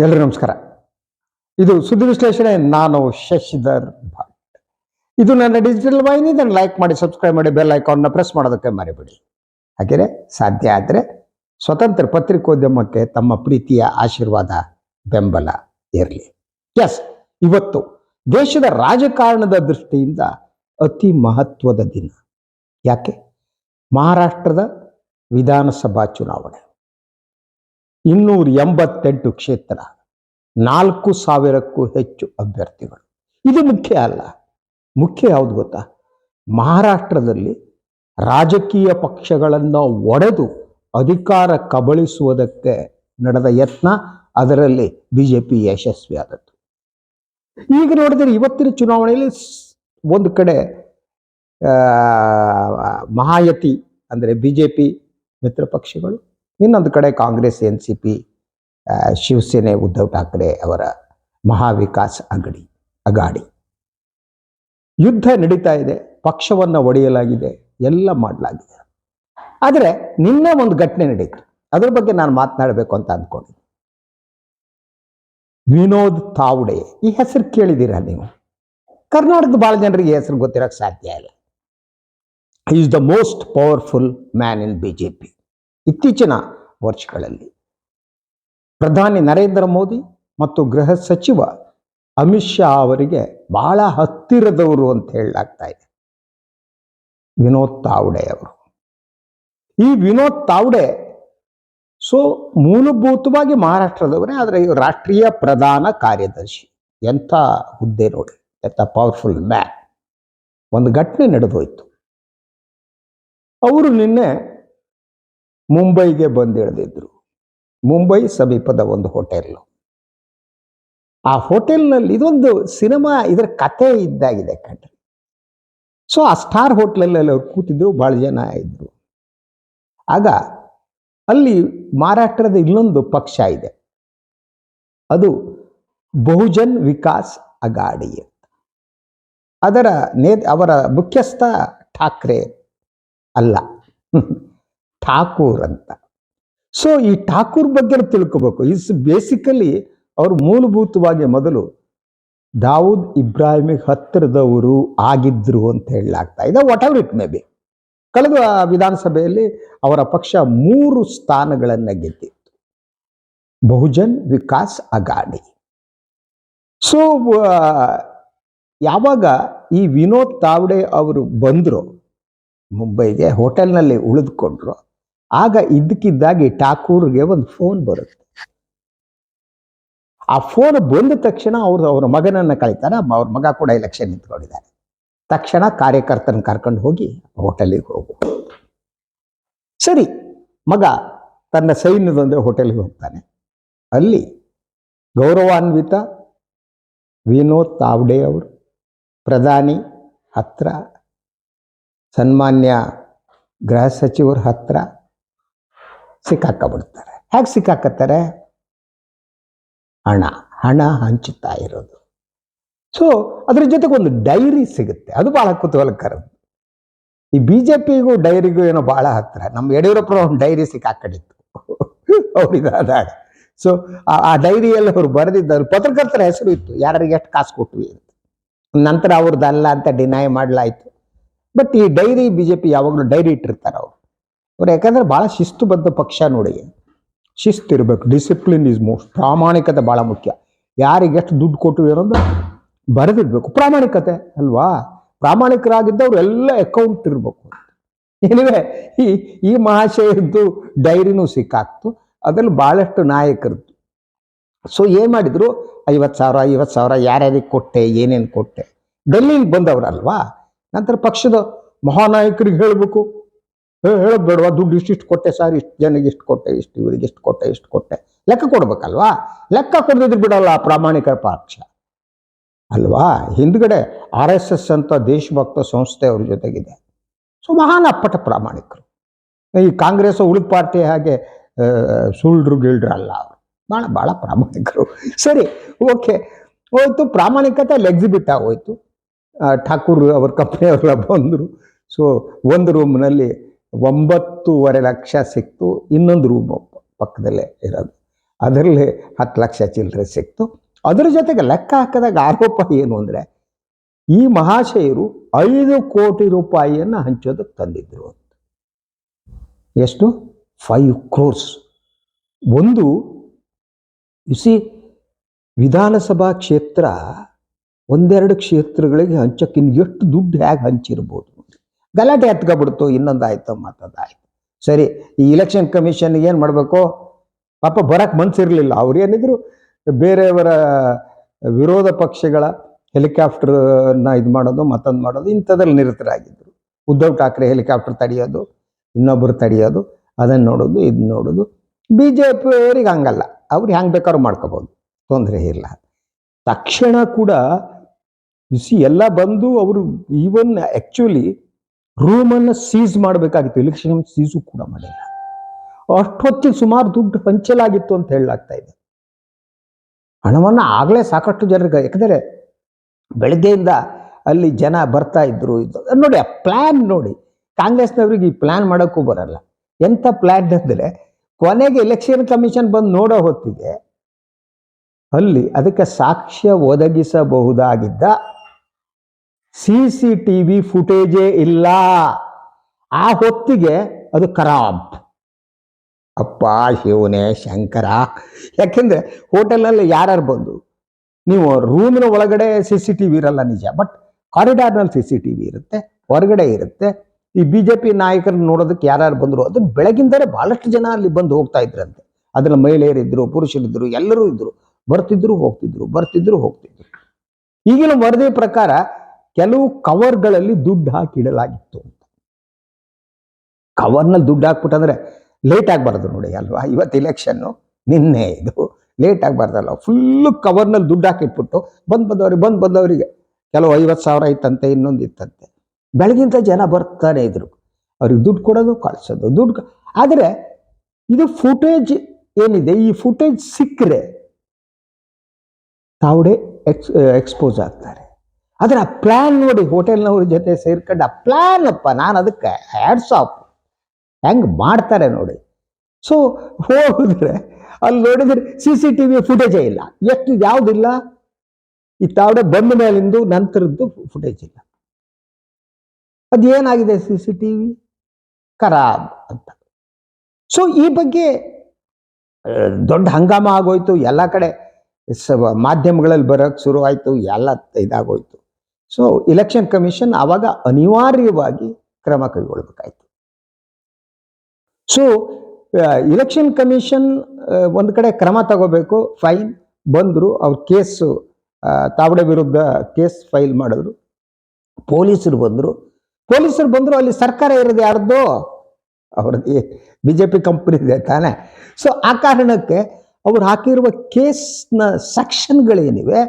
ಎಲ್ರಿಗೂ ನಮಸ್ಕಾರ. ಇದು ಸುದ್ದಿ ವಿಶ್ಲೇಷಣೆ, ನಾನು ಶಶಿಧರ್ ಭಟ್. ಇದು ನನ್ನ ಡಿಜಿಟಲ್ ವಾಹಿನಿ, ಇದನ್ನು ಲೈಕ್ ಮಾಡಿ ಸಬ್ಸ್ಕ್ರೈಬ್ ಮಾಡಿ ಬೆಲ್ ಐಕಾನ್ನ ಪ್ರೆಸ್ ಮಾಡೋದಕ್ಕೆ ಮರಿಬೇಡಿ. ಹಾಗೆಯೇ ಸಾಧ್ಯ ಆದರೆ ಸ್ವತಂತ್ರ ಪತ್ರಿಕೋದ್ಯಮಕ್ಕೆ ತಮ್ಮ ಪ್ರೀತಿಯ ಆಶೀರ್ವಾದ, ಬೆಂಬಲ ಇರಲಿ. ಎಸ್ ಇವತ್ತು ದೇಶದ ರಾಜಕಾರಣದ ದೃಷ್ಟಿಯಿಂದ ಅತಿ ಮಹತ್ವದ ದಿನ. ಯಾಕೆ? ಮಹಾರಾಷ್ಟ್ರದ ವಿಧಾನಸಭಾ ಚುನಾವಣೆ. ಇನ್ನೂರ ಎಂಬತ್ತೆಂಟು ಕ್ಷೇತ್ರ, ನಾಲ್ಕು ಸಾವಿರಕ್ಕೂ ಹೆಚ್ಚು ಅಭ್ಯರ್ಥಿಗಳು. ಇದು ಮುಖ್ಯ ಅಲ್ಲ. ಮುಖ್ಯ ಯಾವುದು ಗೊತ್ತಾ? ಮಹಾರಾಷ್ಟ್ರದಲ್ಲಿ ರಾಜಕೀಯ ಪಕ್ಷಗಳನ್ನು ಒಡೆದು ಅಧಿಕಾರ ಕಬಳಿಸುವುದಕ್ಕೆ ನಡೆದ ಯತ್ನ ಅದರಲ್ಲಿ ಬಿ ಜೆ ಪಿ ಯಶಸ್ವಿಯಾದದ್ದು. ಈಗ ನೋಡಿದರೆ ಇವತ್ತಿನ ಚುನಾವಣೆಯಲ್ಲಿ ಒಂದು ಕಡೆ ಮಹಾಯತಿ ಅಂದರೆ ಬಿ ಜೆ ಮಿತ್ರ ಪಕ್ಷಗಳು ಇನ್ನೊಂದು ಕಡೆ Congress, N C P Shiv Sena, Uddhav Thackeray ಅವರ ಮಹಾವಿಕಾಸ್ ಅಗಡಿ, ಅಗಾಡಿ. ಯುದ್ಧ ನಡೀತಾ ಇದೆ, ಪಕ್ಷವನ್ನು ಒಡೆಯಲಾಗಿದೆ, ಎಲ್ಲ ಮಾಡಲಾಗಿದೆ. ಆದರೆ ನಿನ್ನೆ ಒಂದು ಘಟನೆ ನಡೀತು. ಅದ್ರ ಬಗ್ಗೆ ನಾನು ಮಾತನಾಡಬೇಕು ಅಂತ ಅಂದ್ಕೊಂಡಿದ್ದೆ ವಿನೋದ್ ತಾವುಡೆ, ಈ ಹೆಸರು ಕೇಳಿದ್ದೀರಾ ನೀವು? ಕರ್ನಾಟಕದ ಭಾಳ ಜನರಿಗೆ ಹೆಸರು ಗೊತ್ತಿರೋಕ್ಕೆ ಸಾಧ್ಯ ಇಲ್ಲ. Is the most powerful man in B J P ಇತ್ತೀಚಿನ ವರ್ಷಗಳಲ್ಲಿ. ಪ್ರಧಾನಿ ನರೇಂದ್ರ ಮೋದಿ ಮತ್ತು ಗೃಹ ಸಚಿವ ಅಮಿತ್ ಶಾ ಅವರಿಗೆ ಬಹಳ ಹತ್ತಿರದವರು ಅಂತ ಹೇಳಲಾಗ್ತಾ ಇದೆ. ವಿನೋದ್ ತಾವ್ಡೆ ಅವರು. ಈ ವಿನೋದ್ ತಾವ್ಡೆ ಸೊ ಮೂಲಭೂತವಾಗಿ ಮಹಾರಾಷ್ಟ್ರದವರೇ, ಆದರೆ ಇವರು ರಾಷ್ಟ್ರೀಯ ಪ್ರಧಾನ ಕಾರ್ಯದರ್ಶಿ. ಎಂಥ ಹುದ್ದೆ ನೋಡಿ, ಎಂಥ ಪವರ್ಫುಲ್ ಮ್ಯಾನ್ ಒಂದು ಘಟನೆ ನಡೆದೋಯ್ತು. ಅವರು ನಿನ್ನೆ ಮುಂಬೈಗೆ ಬಂದಿಳಿದಿದ್ರು. ಮುಂಬೈ ಸಮೀಪದ ಒಂದು ಹೋಟೆಲ್. ಆ ಹೋಟೆಲ್ನಲ್ಲಿ ಇದೊಂದು ಸಿನಿಮಾ ಇದರ ಕತೆ ಇದ್ದಾಗಿದೆ ಕಣ್ರಿ. ಸೊ ಆ ಸ್ಟಾರ್ ಹೋಟ್ಲಲ್ಲಿ ಅವ್ರು ಕೂತಿದ್ರು, ಭಾಳ ಜನ ಇದ್ರು. ಆಗ ಅಲ್ಲಿ ಮಹಾರಾಷ್ಟ್ರದ ಇನ್ನೊಂದು ಪಕ್ಷ ಇದೆ. ಅದು ಬಹುಜನ್ ವಿಕಾಸ್ ಅಗಾಡಿ ಅಂತ. ಅದರ ನೇ ಅವರ ಮುಖ್ಯಸ್ಥ ಠಾಕ್ರೆ ಅಲ್ಲ. ಠಾಕೂರ್ ಅಂತ. ಸೊ ಈ ಠಾಕೂರ್ ಬಗ್ಗೆ ತಿಳ್ಕೋಬೇಕು. ಇಸ್ ಬೇಸಿಕಲಿ ಅವರು ಮೂಲಭೂತವಾಗಿ ಮೊದಲು ದಾವೂದ್ ಇಬ್ರಾಹಿಮಿ ಹತ್ತಿರದವರು ಆಗಿದ್ರು ಅಂತ ಹೇಳಲಾಗ್ತಾ ಇದೆ. Whatever it may be ಕಳೆದ ವಿಧಾನಸಭೆಯಲ್ಲಿ ಅವರ ಪಕ್ಷ ಮೂರು ಸ್ಥಾನಗಳನ್ನು ಗೆದ್ದಿತ್ತು. ಬಹುಜನ್ ವಿಕಾಸ್ ಅಗಾಡಿ ಸೊ ಯಾವಾಗ ಈ ವಿನೋದ್ ತಾವಡೆ ಅವರು ಬಂದರು, ಮುಂಬೈಗೆ ಹೋಟೆಲ್ನಲ್ಲಿ ಉಳಿದುಕೊಂಡ್ರು ಆಗ ಇದ್ದಕ್ಕಿದ್ದಾಗಿ ಠಾಕೂರ್ಗೆ ಒಂದು ಫೋನ್ ಬರುತ್ತೆ. ಆ ಫೋನ್ ಬಂದ ತಕ್ಷಣ ಅವರು ಅವ್ರ ಮಗನನ್ನ ಕಳಿತಾರೆ ಅವ್ರ ಮಗ ಕೂಡ ಎಲೆಕ್ಷನ್ ನಿಂತ್ಕೊಂಡಿದ್ದಾರೆ. ತಕ್ಷಣ ಕಾರ್ಯಕರ್ತನ ಕರ್ಕೊಂಡು ಹೋಗಿ ಹೋಟೆಲಿಗೆ ಹೋಗು. ಸರಿ, ಮಗ ತನ್ನ ಸೈನ್ಯದೊಂದೇ ಹೋಟೆಲ್ಗೆ ಹೋಗ್ತಾನೆ. ಅಲ್ಲಿ ಗೌರವಾನ್ವಿತ ವಿನೋದ್ ತಾವ್ಡೆ ಅವರು, ಪ್ರಧಾನಿ ಹತ್ರ, ಸನ್ಮಾನ್ಯ ಗೃಹ ಸಚಿವರ ಹತ್ರ ಸಿಕ್ಕಾಕಬಿಡ್ತಾರೆ ಹೇಗೆ ಸಿಕ್ಕಾಕತ್ತಾರೆ? ಹಣ ಹಣ ಹಂಚುತ್ತಾ ಇರೋದು. ಸೊ ಅದ್ರ ಜೊತೆಗೆ ಒಂದು ಡೈರಿ ಸಿಗುತ್ತೆ. ಅದು ಬಹಳ ಕುತೂಹಲಕರದ್ದು ಈ ಬಿ ಜೆ ಪಿಗೂ ಡೈರಿಗೂ ಏನೋ ಬಹಳ ಹತ್ತಿರ ನಮ್ಮ ಯಡಿಯೂರಪ್ಪರ ಒಂದು ಡೈರಿ ಸಿಕ್ಕಾಕೊಂಡಿತ್ತು ಅವರಿದಾದಾಗ ಸೊ ಆ ಡೈರಿಯಲ್ಲಿ ಅವರು ಬರೆದಿದ್ದರು ಪತ್ರಕರ್ತರ ಹೆಸರು ಇತ್ತು. ಯಾರಿಗೆ ಎಷ್ಟು ಕಾಸು ಕೊಟ್ವಿ ಅಂತ. ನಂತರ ಅವ್ರದ್ದಲ್ಲ ಅಂತ ಡಿನೈ ಮಾಡಲಾಯಿತು. ಬಟ್ ಈ ಡೈರಿ ಬಿ ಜೆ ಪಿ ಯಾವಾಗಲೂ ಡೈರಿ ಇಟ್ಟಿರ್ತಾರೆ ಅವರು. ಅವ್ರು ಯಾಕಂದ್ರೆ ಭಾಳ ಶಿಸ್ತುಬದ್ಧ ಪಕ್ಷ ನೋಡಿ. ಶಿಸ್ತು ಇರಬೇಕು ಡಿಸಿಪ್ಲಿನ್ ಇಸ್ ಮೋಸ್ಟ್ ಪ್ರಾಮಾಣಿಕತೆ ಭಾಳ ಮುಖ್ಯ. ಯಾರಿಗೆ ಎಷ್ಟು ದುಡ್ಡು ಕೊಟ್ಟು ಇರೋದು ಬರೆದಿರ್ಬೇಕು ಪ್ರಾಮಾಣಿಕತೆ ಅಲ್ವಾ? ಪ್ರಾಮಾಣಿಕರಾಗಿದ್ದವ್ರು ಎಲ್ಲ ಅಕೌಂಟ್ ಇರಬೇಕು. ಏನಿವೆ ಈ ಈ ಮಹಾಶಯದ್ದು ಡೈರಿನೂ ಸಿಕ್ಕಾಕ್ತು. ಅದರಲ್ಲಿ ಭಾಳಷ್ಟು ನಾಯಕರದ್ದು ಸೊ ಏನು ಮಾಡಿದ್ರು? ಐವತ್ತು ಸಾವಿರ ಐವತ್ತು ಸಾವಿರ ಯಾರ್ಯಾರಿಗೆ ಕೊಟ್ಟೆ, ಏನೇನು ಕೊಟ್ಟೆ? ಡೆಲ್ಲಿಗೆ ಬಂದವರಲ್ವಾ ನಂತರ ಪಕ್ಷದ ಮಹಾನಾಯಕರಿಗೆ ಹೇಳಬೇಕು. ಹೇಳೋದು ಬೇಡವಾ? ದುಡ್ಡು ಇಷ್ಟಿಷ್ಟು ಕೊಟ್ಟೆ ಸರ್, ಇಷ್ಟು ಜನಕ್ಕೆ ಇಷ್ಟು ಕೊಟ್ಟೆ, ಇಷ್ಟು ಇವರಿಗೆ ಇಷ್ಟು ಕೊಟ್ಟೆ ಇಷ್ಟು ಕೊಟ್ಟೆ. ಲೆಕ್ಕ ಕೊಡ್ಬೇಕಲ್ವಾ? ಲೆಕ್ಕ ಕೊಡದಿದ್ರು ಬಿಡಲ್ಲ ಪ್ರಾಮಾಣಿಕ ಪಕ್ಷ. ಅಲ್ವಾ? ಹಿಂದ್ಗಡೆ ಆರ್ ಎಸ್ ಎಸ್ ಅಂತ ದೇಶಭಕ್ತ ಸಂಸ್ಥೆ ಅವ್ರ ಜೊತೆಗಿದೆ. ಸೊ, ಮಹಾನ್ ಅಪ್ಪಟ ಪ್ರಾಮಾಣಿಕರು. ಈ ಕಾಂಗ್ರೆಸ್ ಉಳಿದ ಪಾರ್ಟಿ ಹಾಗೆ ಸುಳ್ಳರು ಗಿಳ್ರು ಅಲ್ಲ ಅವರು. ಭಾಳ ಭಾಳ ಪ್ರಾಮಾಣಿಕರು. ಸರಿ, ಓಕೆ. ಹೋಯ್ತು, ಪ್ರಾಮಾಣಿಕತೆ ಅಲ್ಲಿ ಎಕ್ಸಿಬಿಟ್ ಆಗೋಯ್ತು ಠಾಕೂರ್ ಅವ್ರ ಕಂಪ್ನಿಯವರೆಲ್ಲ ಬಂದರು. ಸೊ, ಒಂದು ರೂಮ್ನಲ್ಲಿ ಒಂಬತ್ತೂವರೆ ಲಕ್ಷ ಸಿಕ್ತು, ಇನ್ನೊಂದು ರೂಮ್ ಪಕ್ಕದಲ್ಲೇ ಇರೋದು. ಅದರಲ್ಲಿ ಹತ್ತು ಲಕ್ಷ ಚಿಲ್ಲರೆ ಸಿಕ್ತು. ಅದರ ಜೊತೆಗೆ ಲೆಕ್ಕ ಹಾಕಿದಾಗ ಆರೋಪ ಏನು ಅಂದರೆ, ಈ ಮಹಾಶಯರು ಐದು ಕೋಟಿ ರೂಪಾಯಿಯನ್ನು ಹಂಚೋದಕ್ಕೆ ತಂದಿದ್ರು ಅಂತ. ಎಷ್ಟು? ಫೈವ್ ಕ್ರೋರ್ಸ್ ಒಂದು ಸಿ ವಿಧಾನಸಭಾ ಕ್ಷೇತ್ರ ಒಂದೆರಡು ಕ್ಷೇತ್ರಗಳಿಗೆ ಹಂಚಕ್ಕಿನ್ನು ಎಷ್ಟು ದುಡ್ಡು ಹೇಗೆ ಹಂಚಿರ್ಬೋದು? ಗಲಾಟೆ ಹತ್ಕೊಬಿಡ್ತು ಇನ್ನೊಂದು ಆಯ್ತು ಮತ್ತೊಂದಾಯ್ತು. ಸರಿ, ಈ ಇಲೆಕ್ಷನ್ ಕಮಿಷನ್ ಏನು ಮಾಡಬೇಕು? ಪಾಪ ಬರಕ್ಕೆ ಮನ್ಸಿರಲಿಲ್ಲ. ಅವ್ರು ಏನಿದ್ರು ಬೇರೆಯವರ ವಿರೋಧ ಪಕ್ಷಗಳ ಹೆಲಿಕಾಪ್ಟರ್ನ ಇದು ಮಾಡೋದು, ಮತ್ತೊಂದು ಮಾಡೋದು, ಇಂಥದ್ರಲ್ಲಿ ನಿರತರಾಗಿದ್ದರು ಉದ್ಧವ್ ಠಾಕ್ರೆ ಹೆಲಿಕಾಪ್ಟರ್ ತಡೆಯೋದು ಇನ್ನೊಬ್ಬರು ತಡೆಯೋದು ಅದನ್ನು ನೋಡೋದು, ಇದು ನೋಡೋದು. ಬಿ ಜೆ ಪಿಯವ್ರಿಗೆ ಹಂಗಲ್ಲ. ಅವ್ರು ಹೆಂಗೆ ಬೇಕಾದ್ರೂ ಮಾಡ್ಕೋಬೋದು. ತೊಂದರೆ ಇಲ್ಲ. ತಕ್ಷಣ ಕೂಡ ಬಿಸಿ ಎಲ್ಲ ಬಂದು ಅವರು ಈವನ್ ಆ್ಯಕ್ಚುಲಿ ರೂಮನ್ನು ಸೀಸ್ ಮಾಡಬೇಕಾಗಿತ್ತು. ಎಲೆಕ್ಷನ್ ಸೀಸು ಕೂಡ ಮಾಡಿಲ್ಲ. ಅಷ್ಟೊತ್ತಿಗೆ ಸುಮಾರು ದುಡ್ಡು ಪಂಚಲಾಗಿತ್ತು ಅಂತ ಹೇಳಲಾಗ್ತಾ ಇದೆ. ಹಣವನ್ನು ಆಗಲೇ ಸಾಕಷ್ಟು ಜನರಿಗೆ, ಯಾಕಂದರೆ ಬೆಳಗ್ಗೆಯಿಂದ ಅಲ್ಲಿ ಜನ ಬರ್ತಾ ಇದ್ರು. ಇದು ನೋಡಿ, ಆ ಪ್ಲ್ಯಾನ್ ನೋಡಿ, ಕಾಂಗ್ರೆಸ್ನವ್ರಿಗೆ ಈ ಪ್ಲ್ಯಾನ್ ಮಾಡೋಕ್ಕೂ ಬರಲ್ಲ. ಎಂಥ ಪ್ಲ್ಯಾನ್ ಅಂದರೆ, ಕೊನೆಗೆ ಎಲೆಕ್ಷನ್ ಕಮಿಷನ್ ಬಂದು ನೋಡೋ ಹೊತ್ತಿಗೆ ಅಲ್ಲಿ ಅದಕ್ಕೆ ಸಾಕ್ಷ್ಯ ಒದಗಿಸಬಹುದಾಗಿದ್ದ ಸಿ ಸಿ ಟಿ ವಿ ಫುಟೇಜೇ ಇಲ್ಲ. ಆ ಹೊತ್ತಿಗೆ ಅದು ಖರಾಬ್ ಅಪ್ಪ ಶಿವನೇ ಶಂಕರ. ಯಾಕೆಂದ್ರೆ ಹೋಟೆಲಲ್ಲಿ ಯಾರ್ಯಾರು ಬಂದು, ನೀವು ರೂಮಿನ ಒಳಗಡೆ ಸಿ ಸಿ ಟಿ ವಿ ಇರಲ್ಲ ನಿಜ ಬಟ್ ಕಾರಿಡಾರ್ನಲ್ಲಿ ಸಿ ಸಿ ಟಿ ವಿ ಇರುತ್ತೆ, ಹೊರಗಡೆ ಇರುತ್ತೆ. ಈ ಬಿ ಜೆ ಪಿ ನಾಯಕರನ್ನ ನೋಡೋದಕ್ಕೆ ಯಾರ್ಯಾರು ಬಂದರು ಅದು ಬೆಳಗಿಂದರೆ ಬಹಳಷ್ಟು ಜನ ಅಲ್ಲಿ ಬಂದು ಹೋಗ್ತಾ ಇದ್ರಂತೆ. ಅದ್ರ ಮಹಿಳೆಯರಿದ್ದರು ಪುರುಷರಿದ್ದರು ಎಲ್ಲರೂ ಇದ್ದರು ಬರ್ತಿದ್ರು ಹೋಗ್ತಿದ್ರು ಬರ್ತಿದ್ರು ಹೋಗ್ತಿದ್ರು. ಈಗಿನ ವರದಿ ಪ್ರಕಾರ ಕೆಲವು ಕವರ್ಗಳಲ್ಲಿ ದುಡ್ಡು ಹಾಕಿಡಲಾಗಿತ್ತು ಅಂತ. ಕವರ್ನಲ್ಲಿ ದುಡ್ಡು ಹಾಕ್ಬಿಟ್ಟಂದ್ರೆ ಲೇಟ್ ಆಗಬಾರ್ದು ನೋಡಿ ಅಲ್ವಾ? ಇವತ್ತು ಇಲೆಕ್ಷನ್ನು ನಿನ್ನೆ ಇದು. ಲೇಟ್ ಆಗಬಾರ್ದಲ್ಲ. ಫುಲ್ಲು ಕವರ್ನಲ್ಲಿ ದುಡ್ಡು ಹಾಕಿಟ್ಬಿಟ್ಟು ಬಂದು ಬಂದವ್ರಿಗೆ, ಬಂದು ಬಂದವರಿಗೆ ಕೆಲವು ಐವತ್ತು ಸಾವಿರ ಇತ್ತಂತೆ, ಇನ್ನೊಂದು ಇತ್ತಂತೆ. ಬೆಳಗಿಂತ ಜನ ಬರ್ತಾನೆ ಇದ್ರು. ಅವ್ರಿಗೆ ದುಡ್ಡು ಕೊಡೋದು, ಕಳಿಸೋದು, ದುಡ್ಡು ಆದರೆ ಇದು ಫುಟೇಜ್ ಏನಿದೆ? ಈ ಫುಟೇಜ್ ಸಿಕ್ಕರೆ ತಾವುಡೆ ಎಕ್ಸ್ ಎಕ್ಸ್ಪೋಸ್ ಆಗ್ತಾರೆ. ಆದರೆ ಆ ಪ್ಲ್ಯಾನ್ ನೋಡಿ ಹೋಟೆಲ್ನವ್ರ ಜೊತೆ ಸೇರ್ಕೊಂಡು ಆ ಪ್ಲ್ಯಾನ್ ಅಪ್ಪ, ನಾನು ಅದಕ್ಕೆ ಹ್ಯಾಡ್ಸ್ ಆಫ್ ಹೆಂಗೆ ಮಾಡ್ತಾರೆ ನೋಡಿ. ಸೊ ಹೋಗಿದ್ರೆ ಅಲ್ಲಿ ನೋಡಿದ್ರೆ ಸಿ ಸಿ ಟಿ ವಿ ಫುಟೇಜೇ ಇಲ್ಲ. ಎಷ್ಟು ಯಾವುದಿಲ್ಲ ಈ ತಾವಡೆ ಬಂದ ಮೇಲಿಂದು ನಂತರದ್ದು ಫುಟೇಜ್ ಇಲ್ಲ. ಅದೇನಾಗಿದೆ ಸಿ ಸಿ ಟಿ ವಿ ಖರಾಬ್ ಅಂತ. ಸೊ ಈ ಬಗ್ಗೆ ದೊಡ್ಡ ಹಂಗಾಮ ಆಗೋಯ್ತು. ಎಲ್ಲ ಕಡೆ ಮಾಧ್ಯಮಗಳಲ್ಲಿ ಬರೋಕ್ಕೆ ಶುರು ಆಯಿತು. ಎಲ್ಲ ಇದಾಗೋಯ್ತು. ಸೊ ಇಲೆಕ್ಷನ್ ಕಮಿಷನ್ ಆವಾಗ ಅನಿವಾರ್ಯವಾಗಿ ಕ್ರಮ ಕೈಗೊಳ್ಬೇಕಾಯ್ತು. ಸೊ ಇಲೆಕ್ಷನ್ ಕಮಿಷನ್ ಒಂದು ಕಡೆ ಕ್ರಮ ತಗೋಬೇಕು ಫೈನ್ ಬಂದರು ಅವ್ರ ಕೇಸು ತಾವಡೆ ವಿರುದ್ಧ ಕೇಸ್ ಫೈಲ್ ಮಾಡಿದ್ರು, ಪೊಲೀಸರು ಬಂದರು. ಪೊಲೀಸರು ಬಂದರು, ಅಲ್ಲಿ ಸರ್ಕಾರ ಇರೋದು ಯಾರ್ದು? ಅವ್ರದ್ದು ಬಿ ಜೆ ಪಿ ಕಂಪ್ನಿ ಇದೆ ತಾನೆ. ಸೊ ಆ ಕಾರಣಕ್ಕೆ ಅವ್ರು ಹಾಕಿರುವ ಕೇಸ್ನ ಸೆಕ್ಷನ್ಗಳೇನಿವೆ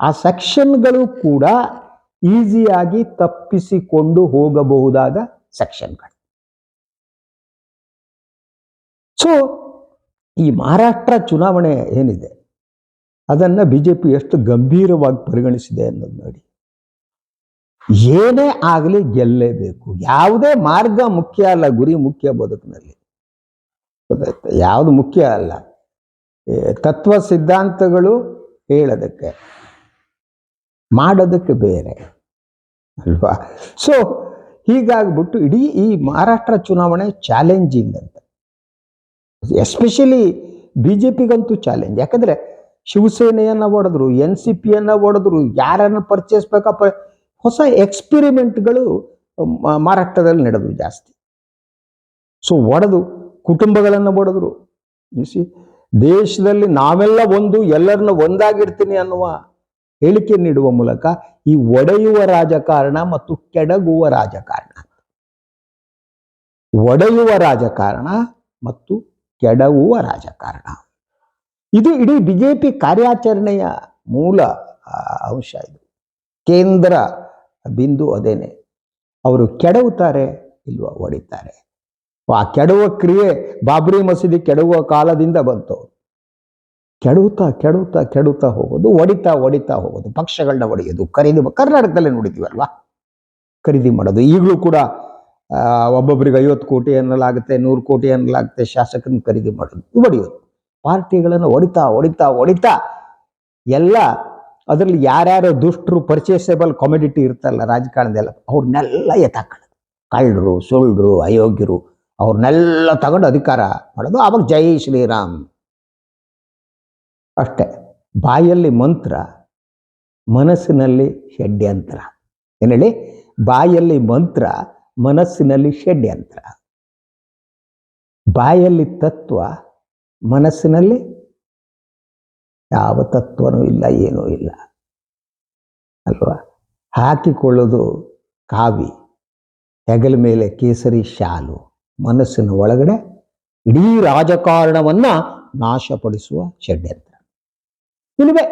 ಆ ಸೆಕ್ಷನ್ಗಳು ಕೂಡ ಈಸಿಯಾಗಿ ತಪ್ಪಿಸಿಕೊಂಡು ಹೋಗಬಹುದಾದ ಸೆಕ್ಷನ್ಗಳು ಸೊ ಈ ಮಹಾರಾಷ್ಟ್ರ ಚುನಾವಣೆ ಏನಿದೆ? ಅದನ್ನ ಬಿ ಜೆ ಪಿ ಎಷ್ಟು ಗಂಭೀರವಾಗಿ ಪರಿಗಣಿಸಿದೆ ಅನ್ನೋದು ನೋಡಿ. ಏನೇ ಆಗಲಿ ಗೆಲ್ಲೇಬೇಕು. ಯಾವುದೇ ಮಾರ್ಗ ಮುಖ್ಯ ಅಲ್ಲ ಗುರಿ ಮುಖ್ಯ ಬದುಕಿನಲ್ಲಿ. ಯಾವುದು ಮುಖ್ಯ ಅಲ್ಲ. ತತ್ವ ಸಿದ್ಧಾಂತಗಳು ಹೇಳೋದಕ್ಕೆ. ಮಾಡೋದಕ್ಕೆ ಬೇರೆ, ಅಲ್ವಾ? ಸೊ ಹೀಗಾಗ್ಬಿಟ್ಟು ಇಡೀ ಈ ಮಹಾರಾಷ್ಟ್ರ ಚುನಾವಣೆ ಚಾಲೆಂಜಿಂಗ್ ಅಂತ. ಎಸ್ಪೆಷಲಿ ಬಿ ಜೆ ಪಿಗಂತೂ ಚಾಲೆಂಜ್ ಯಾಕಂದ್ರೆ ಶಿವಸೇನೆಯನ್ನ ಒಡೆದ್ರು ಎನ್ ಸಿ ಪಿಯನ್ನ ಒಡೆದ್ರು ಯಾರನ್ನ ಪರ್ಚೇಸ್ ಬೇಕಪ್ಪ, ಹೊಸ ಎಕ್ಸ್ಪಿರಿಮೆಂಟ್ಗಳು ಮಹಾರಾಷ್ಟ್ರದಲ್ಲಿ ನಡೆದ್ರು ಜಾಸ್ತಿ. ಸೊ ಒಡೆದು ಕುಟುಂಬಗಳನ್ನು ಒಡೆದ್ರು ಸಿ ದೇಶದಲ್ಲಿ ನಾವೆಲ್ಲ ಒಂದು, ಎಲ್ಲರನ್ನ ಒಂದಾಗಿರ್ತೀನಿ ಅನ್ನುವ ಹೇಳಿಕೆ ನೀಡುವ ಮೂಲಕ ಈ ಒಡೆಯುವ ರಾಜಕಾರಣ ಮತ್ತು ಕೆಡಗುವ ರಾಜಕಾರಣ. ಒಡೆಯುವ ರಾಜಕಾರಣ ಮತ್ತು ಕೆಡವುವ ರಾಜಕಾರಣ. ಇದು ಇಡೀ ಬಿಜೆಪಿ ಕಾರ್ಯಾಚರಣೆಯ ಮೂಲ ಅಂಶ ಇದು. ಕೇಂದ್ರ ಬಿಂದು ಅದೇನೆ. ಅವರು ಕೆಡವುತ್ತಾರೆ ಇಲ್ವಾ ಒಡಿತಾರೆ. ಆ ಕೆಡುವ ಕ್ರಿಯೆ ಬಾಬ್ರಿ ಮಸೀದಿ ಕೆಡುವ ಕಾಲದಿಂದ ಬಂತು. ಕೆಡುತ್ತಾ ಕೆಡುತ್ತಾ ಕೆಡುತ್ತಾ ಹೋಗೋದು, ಒಡಿತಾ ಒಡಿತಾ ಹೋಗೋದು, ಪಕ್ಷಗಳನ್ನ ಒಡೆಯೋದು, ಖರೀದಿ ಕರ್ನಾಟಕದಲ್ಲೇ ನೋಡಿದ್ದೀವಲ್ವಾ ಖರೀದಿ ಮಾಡೋದು. ಈಗಲೂ ಕೂಡ ಒಬ್ಬೊಬ್ಬರಿಗೆ ಐವತ್ತು ಕೋಟಿ ಅನ್ನಲಾಗುತ್ತೆ, ನೂರು ಕೋಟಿ ಅನ್ನಲಾಗುತ್ತೆ, ಶಾಸಕರನ್ನ ಖರೀದಿ ಮಾಡೋದು, ಒಡೆಯೋದು. ಪಾರ್ಟಿಗಳನ್ನು ಒಡಿತಾ ಒಡಿತಾ ಒಡಿತಾ, ಎಲ್ಲ ಅದರಲ್ಲಿ ಯಾರ್ಯಾರು ದುಷ್ಟರು ಪರ್ಚೇಸೇಬಲ್ ಕಾಮಿಡಿಟಿ ಇರ್ತಲ್ಲ ರಾಜಕಾರಣದೆಲ್ಲ, ಅವ್ರನ್ನೆಲ್ಲ ಎತ್ತಾಕೊಳ್ಳೋದು ಕಳ್ಳರು ಸುಳ್ಳರು ಅಯೋಗ್ಯರು, ಅವ್ರನ್ನೆಲ್ಲ ತಗೊಂಡು ಅಧಿಕಾರ ಮಾಡೋದು. ಆವಾಗ ಜೈ ಶ್ರೀರಾಮ್. ಅಷ್ಟೇ, ಬಾಯಲ್ಲಿ ಮಂತ್ರ, ಮನಸ್ಸಿನಲ್ಲಿ ಷಡ್ಯಂತ್ರ. ಏನು ಹೇಳಿ ಬಾಯಲ್ಲಿ ಮಂತ್ರ, ಮನಸ್ಸಿನಲ್ಲಿ ಷಡ್ಯಂತ್ರ. ಬಾಯಲ್ಲಿ ತತ್ವ, ಮನಸ್ಸಿನಲ್ಲಿ ಯಾವ ತತ್ವನೂ ಇಲ್ಲ, ಏನೂ ಇಲ್ಲ. ಅಲ್ವಾ? ಹಾಕಿಕೊಳ್ಳೋದು ಕಾವಿ, ಹೆಗಲ ಮೇಲೆ ಕೇಸರಿ ಶಾಲು, ಮನಸ್ಸಿನ ಒಳಗಡೆ ಇಡೀ ರಾಜಕಾರಣವನ್ನ ನಾಶಪಡಿಸುವ ಷಡ್ಯಂತ್ರ. ಇಲ್ಲವೇ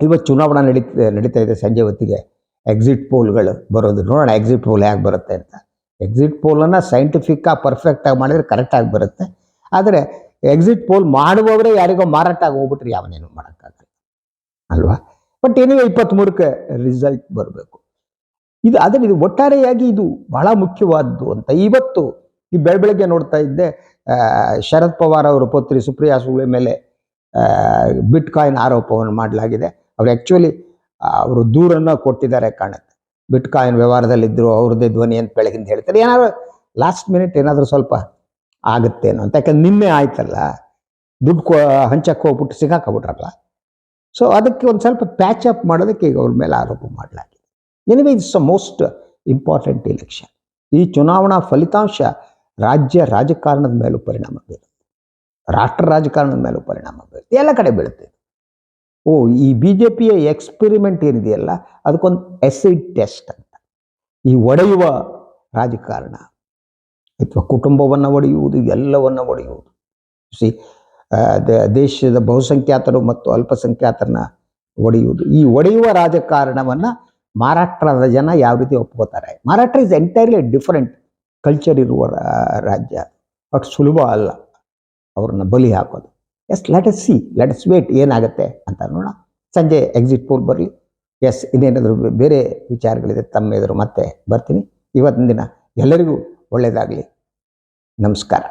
ಇವತ್ತು ಚುನಾವಣಾ ನಡೀತಾ ನಡೀತಾ ಇದೆ ಸಂಜೆ ಹೊತ್ತಿಗೆ. ಎಕ್ಸಿಟ್ ಪೋಲ್ಗಳು ಬರೋದು. ನೋಡೋಣ ಎಕ್ಸಿಟ್ ಪೋಲ್ ಹೇಗೆ ಬರುತ್ತೆ ಅಂತ. ಎಕ್ಸಿಟ್ ಪೋಲನ್ನು ಸೈಂಟಿಫಿಕ್ಕಾಗಿ ಪರ್ಫೆಕ್ಟಾಗಿ ಮಾಡಿದರೆ ಕರೆಕ್ಟಾಗಿ ಬರುತ್ತೆ. ಆದರೆ ಎಕ್ಸಿಟ್ ಪೋಲ್ ಮಾಡುವವರೇ ಯಾರಿಗೋ ಮಾರಾಟ ಆಗಿ ಹೋಗ್ಬಿಟ್ರೆ ಯಾವನೇನು ಮಾಡೋಕ್ಕಾಗಲ್ಲ. ಅಲ್ವಾ? ಬಟ್ ಏನಿವೆ ಇಪ್ಪತ್ತ್ಮೂರಕ್ಕೆ ರಿಸಲ್ಟ್ ಬರಬೇಕು. ಇದು ಆದರೆ ಇದು ಒಟ್ಟಾರೆಯಾಗಿ ಇದು ಬಹಳ ಮುಖ್ಯವಾದ್ದು ಅಂತ. ಇವತ್ತು ಈ ಬೆಳ ಬೆಳಗ್ಗೆ ನೋಡ್ತಾ ಇದ್ದೆ ಶರದ್ ಪವಾರ್ ಅವರ ಪುತ್ರಿ ಸುಪ್ರಿಯಾ ಸುಳೆ ಮೇಲೆ ಬಿಟ್ ಕಾಯಿನ್ ಆರೋಪವನ್ನು ಮಾಡಲಾಗಿದೆ. ಅವ್ರು ಆ್ಯಕ್ಚುಲಿ ಅವರು ದೂರನ್ನು ಕೊಟ್ಟಿದ್ದಾರೆ ಕಾಣುತ್ತೆ. ಬಿಟ್ ಕಾಯಿನ್ ವ್ಯವಹಾರದಲ್ಲಿದ್ದರು ಅವ್ರದ್ದೇ ಧ್ವನಿ ಅಂತ ಬೆಳಗಿಂದ ಹೇಳ್ತಾರೆ. ಏನಾದ್ರು ಲಾಸ್ಟ್ ಮಿನಿಟ್ ಏನಾದರೂ ಸ್ವಲ್ಪ ಆಗುತ್ತೇನೋ ಅಂತ. ಯಾಕಂದ್ರೆ ನಿನ್ನೆ ಆಯ್ತಲ್ಲ, ದುಡ್ಡು ಕೊ, ಹಂಚಕ್ಕೆ ಹೋಗ್ಬಿಟ್ಟು ಸಿಗಾಕಬಿಟ್ರಲ್ಲ. ಸೊ ಅದಕ್ಕೆ ಒಂದು ಸ್ವಲ್ಪ ಪ್ಯಾಚ್ ಅಪ್ ಮಾಡೋದಕ್ಕೆ ಈಗ ಅವ್ರ ಮೇಲೆ ಆರೋಪ ಮಾಡಲಾಗಿದೆ. Anyway it's a most important election ಈ ಚುನಾವಣಾ ಫಲಿತಾಂಶ ರಾಜ್ಯ ರಾಜಕಾರಣದ ಮೇಲೂ ಪರಿಣಾಮ ಬೀರುತ್ತೆ. ರಾಷ್ಟ್ರ ರಾಜಕಾರಣದ ಮೇಲೂ ಪರಿಣಾಮ ಬೀಳುತ್ತೆ ಎಲ್ಲ ಕಡೆ ಬೀಳುತ್ತೆ ಓ, ಈ ಬಿ ಜೆ ಪಿಯ ಎಕ್ಸ್ಪೆರಿಮೆಂಟ್ ಏನಿದೆಯಲ್ಲ, ಅದಕ್ಕೊಂದು ಎಸಿಡ್ ಟೆಸ್ಟ್ ಅಂತ. ಈ ಒಡೆಯುವ ರಾಜಕಾರಣ ಅಥವಾ ಕುಟುಂಬವನ್ನು ಒಡೆಯುವುದು, ಎಲ್ಲವನ್ನು ಒಡೆಯುವುದು. ಸಿ ದೇಶದ ಬಹುಸಂಖ್ಯಾತರು ಮತ್ತು ಅಲ್ಪಸಂಖ್ಯಾತರನ್ನ ಒಡೆಯುವುದು. ಈ ಒಡೆಯುವ ರಾಜಕಾರಣವನ್ನು ಮಹಾರಾಷ್ಟ್ರದ ಜನ ಯಾವ ರೀತಿ ಒಪ್ಕೋತಾರೆ? Maharashtra is entirely different culture ಇರುವ ರಾಜ್ಯ. ಬಟ್ ಸುಲಭ ಅಲ್ಲ. ಅವ್ರನ್ನ ಬಲಿ ಹಾಕೋದು. Yes let's see let's wait ಏನಾಗುತ್ತೆ ಅಂತ ನೋಡೋಣ. ಸಂಜೆ ಎಕ್ಸಿಟ್ ಪೋಲ್ ಬರಲಿ. ಎಸ್ ಇನ್ನೇನಾದರೂ ಬೇರೆ ವಿಚಾರಗಳಿದೆ, ತಮ್ಮ ಎದುರು ಮತ್ತೆ ಬರ್ತೀನಿ. ಇವತ್ತಿನ ದಿನ ಎಲ್ಲರಿಗೂ ಒಳ್ಳೆಯದಾಗಲಿ ನಮಸ್ಕಾರ.